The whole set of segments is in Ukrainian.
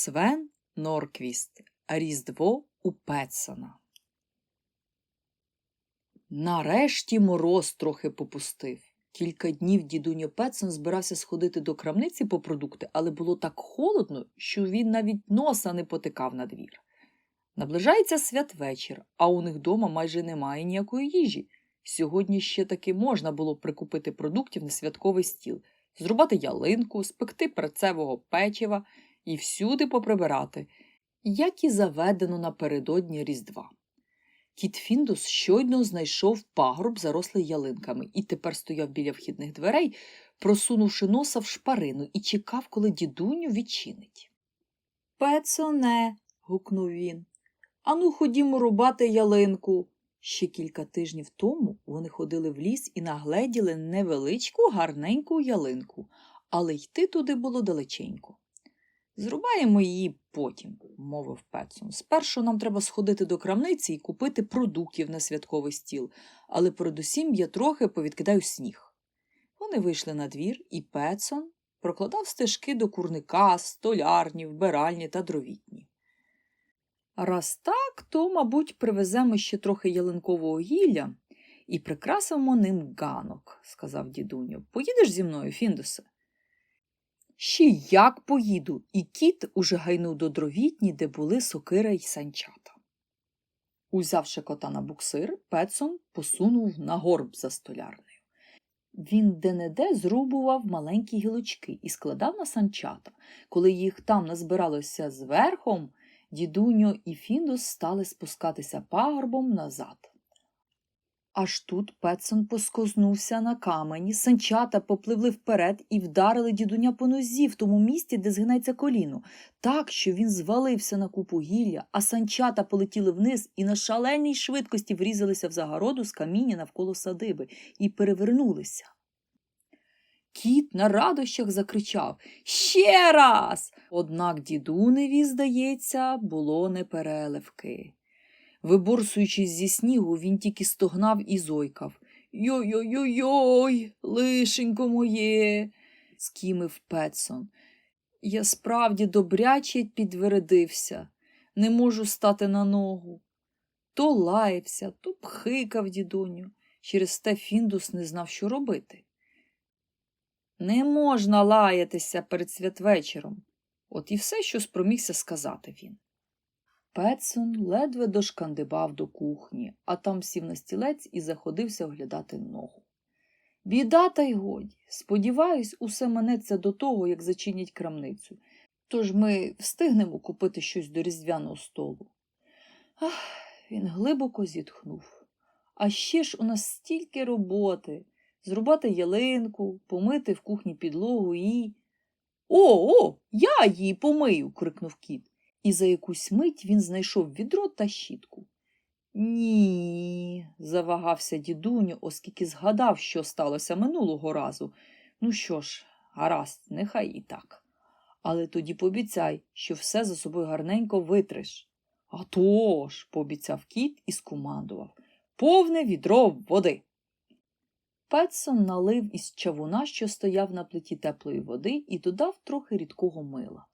Свен Норквіст. Різдво у Петсона. Нарешті мороз трохи попустив. Кілька днів дідуньо Петсон збирався сходити до крамниці по продукти, але було так холодно, що він навіть носа не потикав на двір. Наближається святвечір, а у них дома майже немає ніякої їжі. Сьогодні ще таки можна було прикупити продуктів на святковий стіл, зрубати ялинку, спекти перцевого печива і всюди поприбирати, як і заведено напередодні Різдва. Кіт Фіндус щойно знайшов пагорб, зарослий ялинками, і тепер стояв біля вхідних дверей, просунувши носа в шпарину, і чекав, коли дідуню відчинить. Пецоне. гукнув він. Ану, ходімо рубати ялинку. Ще кілька тижнів тому вони ходили в ліс і нагледіли невеличку гарненьку ялинку, але йти туди було далеченько. Зрубаємо її потім, мовив Петсон. Спершу нам треба сходити до крамниці і купити продуктів на святковий стіл, але передусім я трохи повідкидаю сніг. Вони вийшли на двір, і Петсон прокладав стежки до курника, столярні, вбиральні та дровітні. Раз так, то, мабуть, привеземо ще трохи ялинкового гілля і прикрасимо ним ганок, сказав дідуню. Поїдеш зі мною, Фіндусе? Ще як поїду, і кіт уже гайнув до дровітні, де були сокира й санчата. Узявши кота на буксир, Петсон посунув на горб за столярнею. Він де-не-де зрубував маленькі гілочки і складав на санчата. Коли їх там назбиралося зверхом, дідуньо і Фіндус стали спускатися пагорбом назад. Аж тут Петсон поскознувся на камені, санчата попливли вперед і вдарили дідуня по нозі в тому місці, де згинається коліно, так, що він звалився на купу гілля, а санчата полетіли вниз і на шаленій швидкості врізалися в загороду з каміння навколо садиби і перевернулися. Кіт на радощах закричав Ще раз. Однак дідуневі, здається, було непереливки. Виборсуючись зі снігу, він тільки стогнав і зойкав. Йой-йой-йой, лишенько моє, скімив Петсон. Я справді добряче підвередився, не можу стати на ногу. То лаявся, то пхикав дідоню. Через те Фіндус не знав, що робити. Не можна лаятися перед святвечором. От і все, що спромігся сказати він. Петсон ледве дошкандибав до кухні, а там сів на стілець і заходився оглядати ногу. Біда, та й годі. Сподіваюсь, усе минеться до того, як зачинять крамницю. Тож ми встигнемо купити щось до різдвяного столу. Ах, він глибоко зітхнув. А ще ж у нас стільки роботи зрубати ялинку, помити в кухні підлогу і. О, о, я її помию. крикнув кіт і за якусь мить він знайшов відро та щітку. Ні, завагався дідуню, оскільки згадав, що сталося минулого разу. Ну що ж, гаразд, нехай і так. Але тоді пообіцяй, що все за собою гарненько витриш. «А тож», – пообіцяв кіт і скомандував повне відро води. Петсон налив із чавуна, що стояв на плиті теплої води, і додав трохи рідкого мила.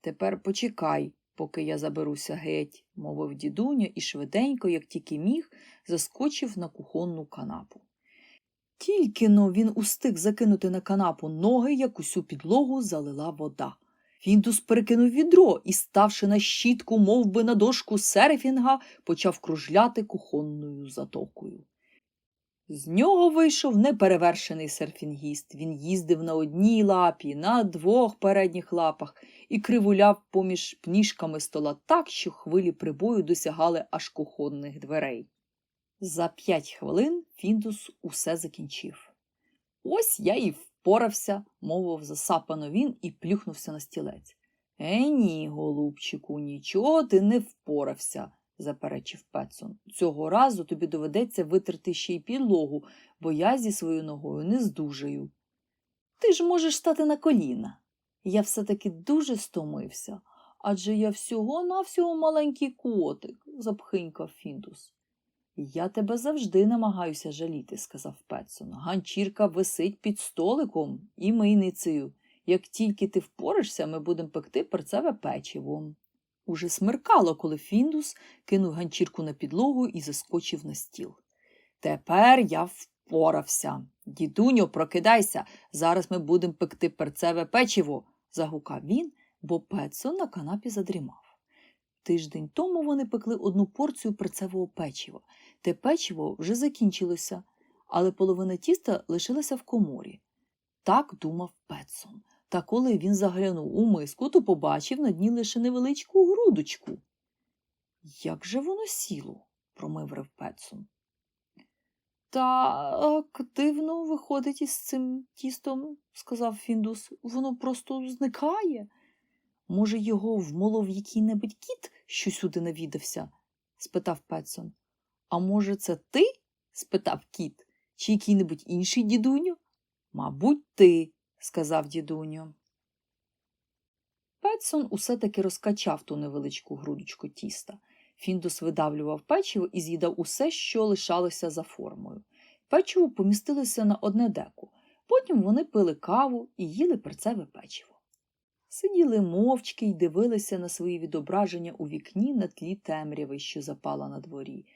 Тепер почекай, поки я заберуся геть, мовив дідуня і швиденько, як тільки міг, заскочив на кухонну канапу. Тільки но він устиг закинути на канапу ноги, як усю підлогу залила вода. Фіндус перекинув відро і, ставши на щітку, мов би на дошку серфінга, почав кружляти кухонною затокою. З нього вийшов неперевершений серфінгіст. Він їздив на одній лапі, на двох передніх лапах і кривуляв поміж пніжками стола так, що хвилі прибою досягали аж кухонних дверей. За п'ять хвилин Фіндус усе закінчив. Ось я і впорався, мовив засапано він і плюхнувся на стілець. Е, ні, голубчику, нічого ти не впорався заперечив Петсон. Цього разу тобі доведеться витерти ще й підлогу, бо я зі своєю ногою не здужаю. Ти ж можеш стати на коліна. Я все-таки дуже стомився, адже я всього навсього маленький котик, запхинькав Фіндус. Я тебе завжди намагаюся жаліти, сказав Петсон. Ганчірка висить під столиком і мийницею. Як тільки ти впоришся, ми будемо пекти перцеве печиво. Уже смеркало, коли Фіндус кинув ганчірку на підлогу і заскочив на стіл. Тепер я впорався. Дідуньо, прокидайся. Зараз ми будемо пекти перцеве печиво, загукав він, бо Петсон на канапі задрімав. Тиждень тому вони пекли одну порцію перцевого печива. Те печиво вже закінчилося, але половина тіста лишилася в коморі. Так думав Петсон. Та коли він заглянув у миску, то побачив на дні лише невеличку грудочку. Як же воно сіло? промиврив Петсон. Так дивно виходить із цим тістом, сказав Фіндус. Воно просто зникає. Може, його вмолов який-небудь кіт, що сюди навідався? спитав Петсон. А може, це ти? спитав кіт, чи який-небудь інший дідуню? Мабуть, ти, сказав дідуню. Петсон усе таки розкачав ту невеличку грудочку тіста. Фіндус видавлював печиво і з'їдав усе, що лишалося за формою. Печиво помістилося на одне деку. Потім вони пили каву і їли перцеве печиво. Сиділи мовчки й дивилися на свої відображення у вікні на тлі темряви, що запала на дворі.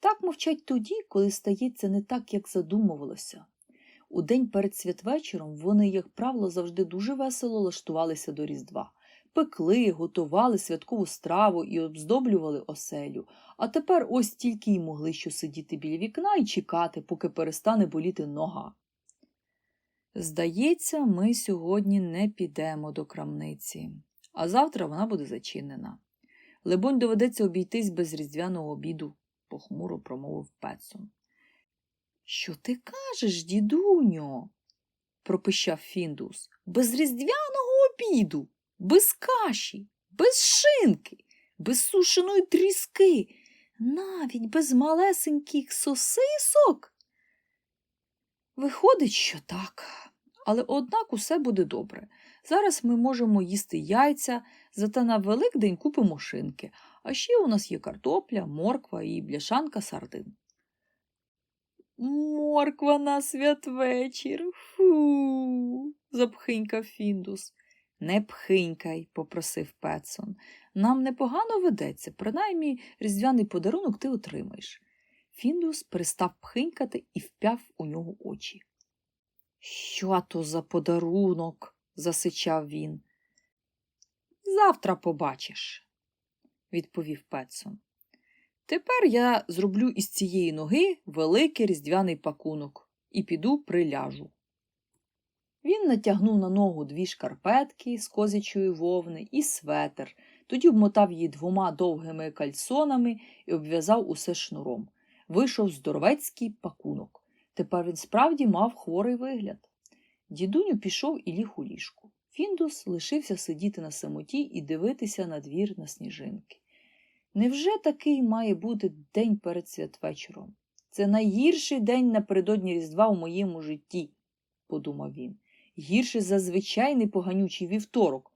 Так мовчать тоді, коли стається не так, як задумувалося. У день перед святвечором вони, як правило, завжди дуже весело лаштувалися до Різдва. Пекли, готували святкову страву і обздоблювали оселю, а тепер ось тільки й могли що сидіти біля вікна і чекати, поки перестане боліти нога. Здається, ми сьогодні не підемо до крамниці, а завтра вона буде зачинена. Либонь, доведеться обійтись без різдвяного обіду, похмуро промовив Петсон. Що ти кажеш, дідуньо? пропищав Фіндус. Без різдвяного обіду, без каші, без шинки, без сушеної тріски, навіть без малесеньких сосисок. Виходить, що так, але однак усе буде добре. Зараз ми можемо їсти яйця, зате на Великдень купимо шинки, а ще у нас є картопля, морква і бляшанка сардин. Морква на святвечір. Фу. запхинькав Фіндус. Не пхинькай, попросив Петсон. Нам непогано ведеться, принаймні різдвяний подарунок ти отримаєш. Фіндус перестав пхинькати і впяв у нього очі. Що то за подарунок? засичав він. Завтра побачиш, відповів Петсон. Тепер я зроблю із цієї ноги великий різдвяний пакунок і піду приляжу. Він натягнув на ногу дві шкарпетки з козячої вовни і светер, тоді обмотав її двома довгими кальсонами і обв'язав усе шнуром. Вийшов здоровецький пакунок. Тепер він справді мав хворий вигляд. Дідуню пішов і ліг у ліжку. Фіндус лишився сидіти на самоті і дивитися на двір на сніжинки. Невже такий має бути день перед святвечором? Це найгірший день напередодні Різдва у моєму житті, подумав він. Гірший за звичайний поганючий вівторок,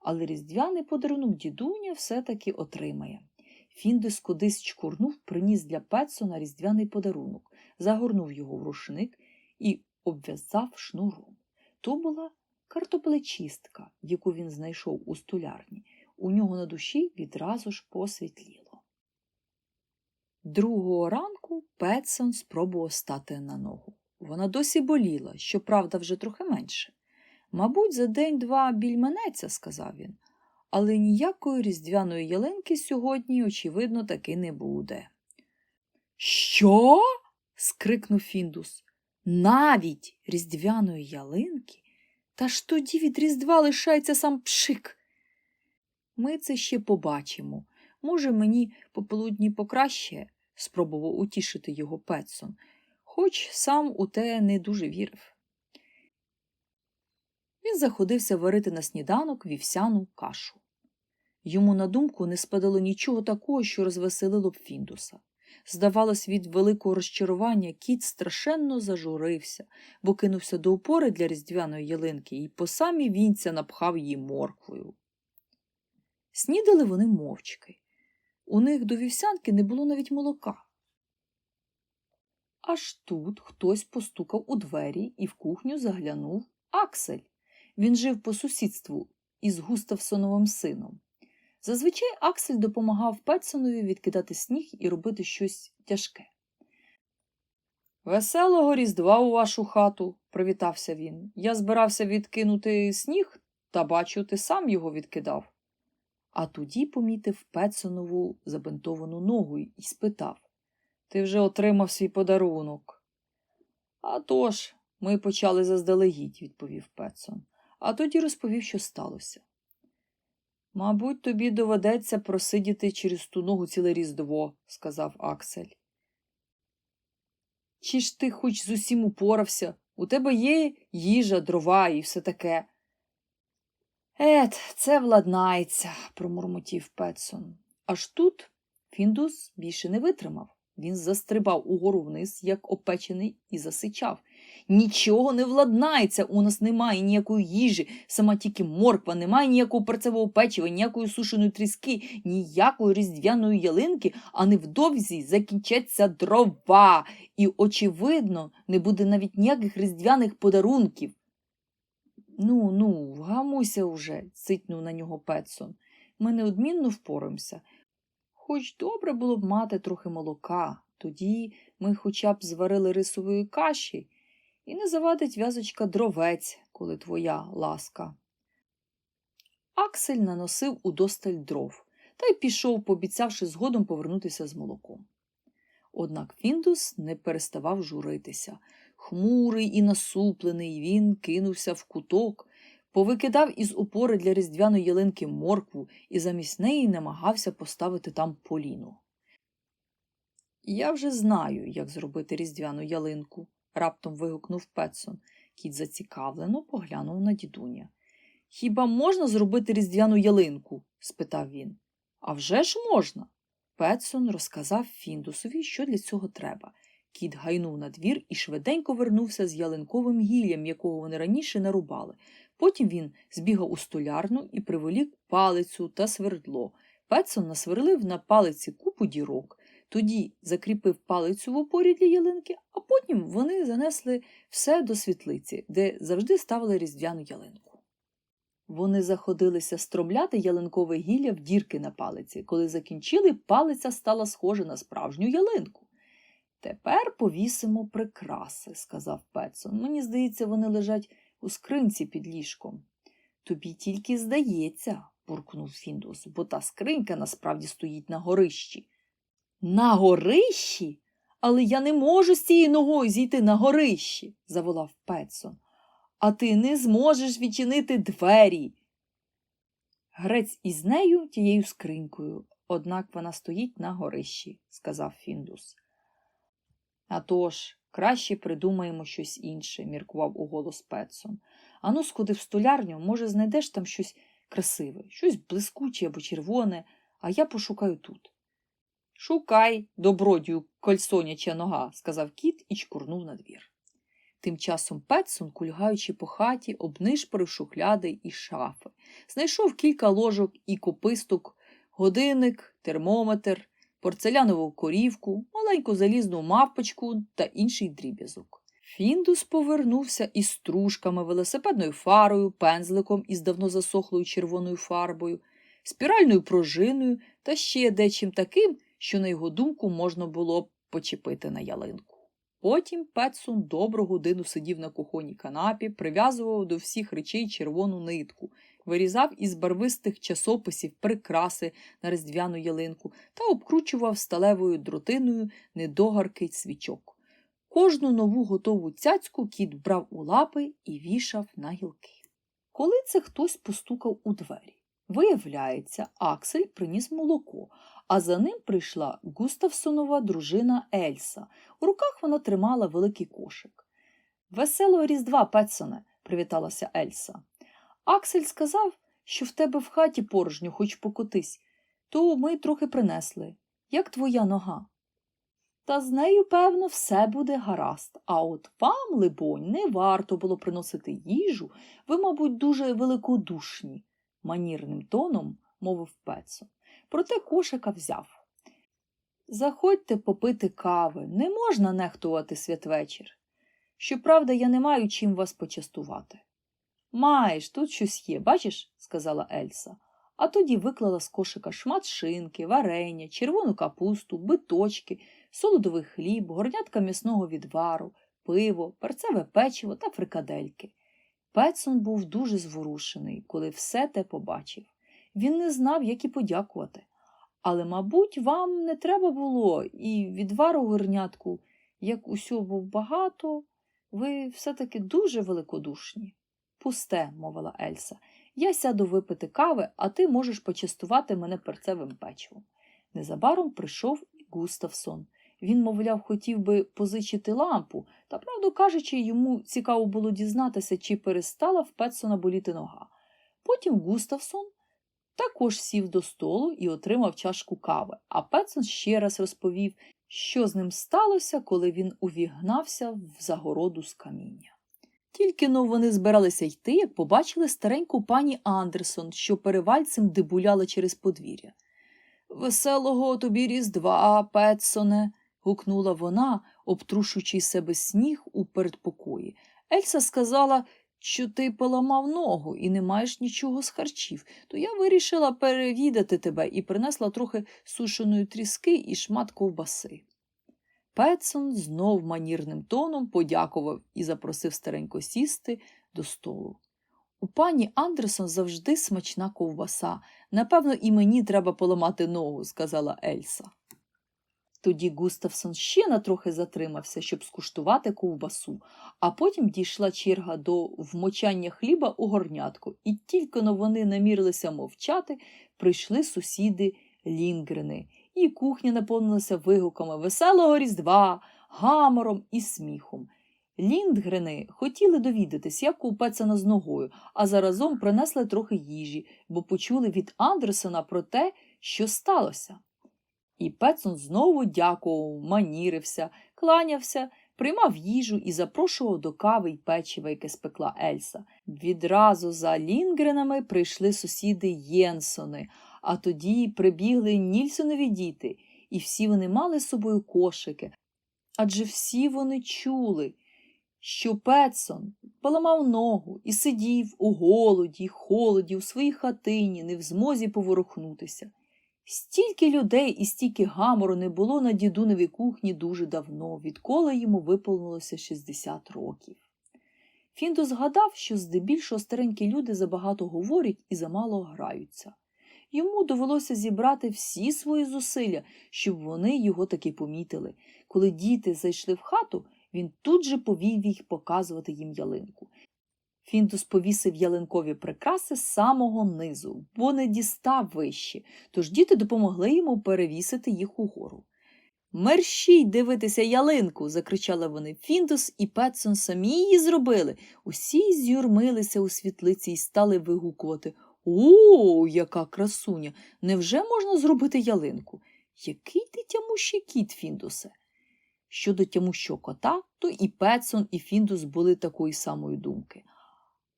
але різдвяний подарунок дідуня все-таки отримає. Фіндус кудись чкурнув, приніс для Петсона різдвяний подарунок, загорнув його в рушник і обв'язав шнуром. То була картоплечистка, яку він знайшов у столярні. У нього на душі відразу ж посвітліло. Другого ранку Петсон спробував стати на ногу. Вона досі боліла, щоправда, вже трохи менше. Мабуть, за день-два біль минеться, сказав він, але ніякої різдвяної ялинки сьогодні, очевидно, таки не буде. Що? скрикнув Фіндус. Навіть різдвяної ялинки? Та ж тоді від Різдва лишається сам пшик. Ми це ще побачимо. Може, мені пополудні покраще, спробував утішити його Петсон, хоч сам у те не дуже вірив. Він заходився варити на сніданок вівсяну кашу. Йому на думку не спадало нічого такого, що розвеселило б Фіндуса. Здавалось, від великого розчарування кіт страшенно зажурився, бо кинувся до опори для різдвяної ялинки і по самі вінця напхав її морквою. Снідали вони мовчки. У них до вівсянки не було навіть молока. Аж тут хтось постукав у двері і в кухню заглянув Аксель. Він жив по сусідству із Густавсоновим сином. Зазвичай Аксель допомагав Петсонові відкидати сніг і робити щось тяжке. Веселого різдва у вашу хату, привітався він. Я збирався відкинути сніг, та бачу, ти сам його відкидав. А тоді помітив Петсонову забинтовану ногу і спитав Ти вже отримав свій подарунок. «А тож, ми почали заздалегідь, відповів Петсон, а тоді розповів, що сталося. Мабуть, тобі доведеться просидіти через ту ногу ціле різдво, сказав Аксель. Чи ж ти хоч з усім упорався? У тебе є їжа, дрова і все таке. Ет, це владнається, промурмотів Петсон. Аж тут Фіндус більше не витримав. Він застрибав угору вниз, як опечений, і засичав. Нічого не владнається, у нас немає ніякої їжі, сама тільки морква, немає ніякого перцевого печива, ніякої сушеної тріски, ніякої різдвяної ялинки, а невдовзі закінчаться дрова. І, очевидно, не буде навіть ніяких різдвяних подарунків. Ну, ну, вгамуйся уже, цитнув на нього Петсон. Ми неодмінно впораємося. Хоч добре було б мати трохи молока, тоді ми хоча б зварили рисової каші, і не завадить в'язочка дровець, коли твоя ласка. Аксель наносив удосталь дров та й пішов, пообіцявши згодом повернутися з молоком. Однак Фіндус не переставав журитися. Хмурий і насуплений, він кинувся в куток, повикидав із опори для різдвяної ялинки моркву і замість неї намагався поставити там поліну. Я вже знаю, як зробити різдвяну ялинку, раптом вигукнув Петсон. Кіт зацікавлено поглянув на дідуня. Хіба можна зробити різдвяну ялинку? спитав він. «А вже ж можна. Петсон розказав Фіндусові, що для цього треба. Кіт гайнув на двір і швиденько вернувся з ялинковим гіллям, якого вони раніше нарубали. Потім він збігав у столярну і приволік палицю та свердло. Петсон насверлив на палиці купу дірок, тоді закріпив палицю в опорі для ялинки, а потім вони занесли все до світлиці, де завжди ставили різдвяну ялинку. Вони заходилися стромляти ялинкове гілля в дірки на палиці. Коли закінчили, палиця стала схожа на справжню ялинку. Тепер повісимо прикраси, сказав Петсон. Мені здається, вони лежать у скринці під ліжком. Тобі тільки здається, буркнув Фіндус, бо та скринька насправді стоїть на горищі. На горищі? Але я не можу з цією ногою зійти на горищі, заволав Петсон. А ти не зможеш відчинити двері. Грець із нею тією скринькою, однак вона стоїть на горищі, сказав Фіндус. «А тож, краще придумаємо щось інше, міркував уголос Петсон. Ану, сходи в столярню, може, знайдеш там щось красиве, щось блискуче або червоне, а я пошукаю тут. Шукай, добродію, кольсоняча нога, сказав кіт і чкурнув на двір. Тим часом Петсон, кульгаючи по хаті, обнишпорив шухляди і шафи, знайшов кілька ложок і кописток, годинник, термометр, порцелянову корівку, маленьку залізну мавпочку та інший дріб'язок. Фіндус повернувся із стружками, велосипедною фарою, пензликом із давно засохлою червоною фарбою, спіральною пружиною та ще дечим таким, що, на його думку, можна було б почепити на ялинку. Потім Петсон добру годину сидів на кухонній канапі, прив'язував до всіх речей червону нитку, вирізав із барвистих часописів прикраси на різдвяну ялинку та обкручував сталевою дротиною недогарки свічок. Кожну нову готову цяцьку кіт брав у лапи і вішав на гілки. Коли це хтось постукав у двері. Виявляється, Аксель приніс молоко, а за ним прийшла Густавсонова дружина Ельса. У руках вона тримала великий кошик. Веселого різдва, Петсоне, привіталася Ельса. Аксель сказав, що в тебе в хаті порожньо, хоч покотись, то ми трохи принесли. Як твоя нога? Та з нею, певно, все буде гаразд. А от вам, либонь, не варто було приносити їжу, ви, мабуть, дуже великодушні, манірним тоном мовив Петсон. Проте кошика взяв. Заходьте попити кави, не можна нехтувати святвечір. Щоправда, я не маю чим вас почастувати. Маєш, тут щось є, бачиш? сказала Ельса. А тоді виклала з кошика шмат шинки, варення, червону капусту, биточки, солодовий хліб, горнятка м'ясного відвару, пиво, перцеве печиво та фрикадельки. Петсон був дуже зворушений, коли все те побачив. Він не знав, як і подякувати. Але, мабуть, вам не треба було і відвару горнятку, як усього багато, ви все-таки дуже великодушні. Пусте, мовила Ельса. Я сяду випити кави, а ти можеш почастувати мене перцевим печивом. Незабаром прийшов і Густавсон. Він, мовляв, хотів би позичити лампу, та, правду кажучи, йому цікаво було дізнатися, чи перестала в Петсона боліти нога. Потім Густавсон також сів до столу і отримав чашку кави, а Петсон ще раз розповів, що з ним сталося, коли він увігнався в загороду з каміння. Тільки но вони збиралися йти, як побачили стареньку пані Андерсон, що перевальцем дебуляла через подвір'я. Веселого тобі різдва, Петсоне. гукнула вона, обтрушуючи себе сніг у передпокої. Ельса сказала, що ти поламав ногу і не маєш нічого з харчів, то я вирішила перевідати тебе і принесла трохи сушеної тріски і шмат ковбаси. Петсон знов манірним тоном подякував і запросив старенько сісти до столу. У пані Андерсон завжди смачна ковбаса. Напевно, і мені треба поламати ногу, сказала Ельса. Тоді Густавсон ще на трохи затримався, щоб скуштувати ковбасу, а потім дійшла черга до вмочання хліба у горнятку, і тільки но вони намірилися мовчати, прийшли сусіди Лінгрени, і кухня наповнилася вигуками веселого різдва, гамором і сміхом. Лінгрени хотіли довідатись, як у Пецена з ногою, а заразом принесли трохи їжі, бо почули від Андерсона про те, що сталося. І Петсон знову дякував, манірився, кланявся, приймав їжу і запрошував до кави й печива, яке спекла Ельса. Відразу за Лінгренами прийшли сусіди Єнсони, а тоді прибігли Нільсонові діти, і всі вони мали з собою кошики. Адже всі вони чули, що Петсон поламав ногу і сидів у голоді холоді у своїй хатині, не в змозі поворухнутися. Стільки людей і стільки гамору не було на дідуневій кухні дуже давно, відколи йому виповнилося 60 років. Фіндо згадав, що здебільшого старенькі люди забагато говорять і замало граються. Йому довелося зібрати всі свої зусилля, щоб вони його таки помітили. Коли діти зайшли в хату, він тут же повів їх показувати їм ялинку. Фіндус повісив ялинкові прикраси з самого низу, бо не дістав вище, тож діти допомогли йому перевісити їх угору. Мерщій дивитися ялинку. закричали вони. Фіндус і Петсон самі її зробили. Усі з'юрмилися у світлиці і стали вигукувати О, яка красуня! Невже можна зробити ялинку? Який ти тямущий кіт, Фіндусе? Щодо тямущого кота, то і Петсон, і Фіндус були такої самої думки.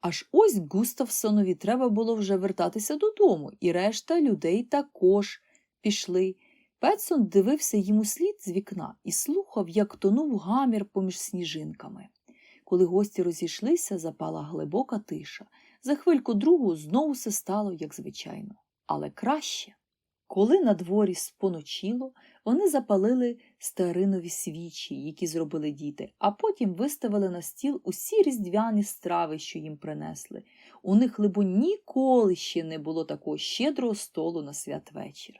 Аж ось Густавсонові треба було вже вертатися додому, і решта людей також пішли. Петсон дивився йому слід з вікна і слухав, як тонув гамір поміж сніжинками. Коли гості розійшлися, запала глибока тиша. За хвильку другу знову все стало, як звичайно, але краще. Коли на дворі споночило, вони запалили старинові свічі, які зробили діти, а потім виставили на стіл усі різдвяні страви, що їм принесли. У них, либо, ніколи ще не було такого щедрого столу на святвечір.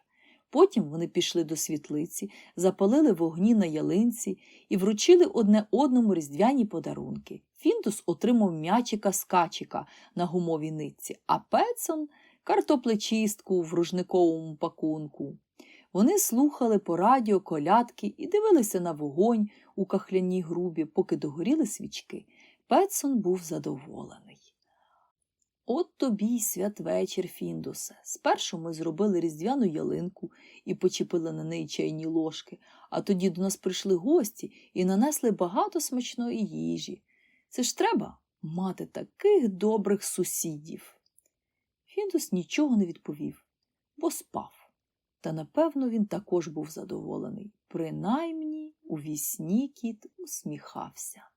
Потім вони пішли до світлиці, запалили вогні на ялинці і вручили одне одному різдвяні подарунки. Фіндус отримав м'ячика скачика на гумовій нитці, а Петсон картоплечистку в ружниковому пакунку. Вони слухали по радіо колядки і дивилися на вогонь у кахляній грубі, поки догоріли свічки. Петсон був задоволений. От тобі й святвечір, Фіндусе. Спершу ми зробили різдвяну ялинку і почепили на неї чайні ложки, а тоді до нас прийшли гості і нанесли багато смачної їжі. Це ж треба мати таких добрих сусідів. Фіндус нічого не відповів, бо спав. Та напевно він також був задоволений. Принаймні у вісні кіт усміхався.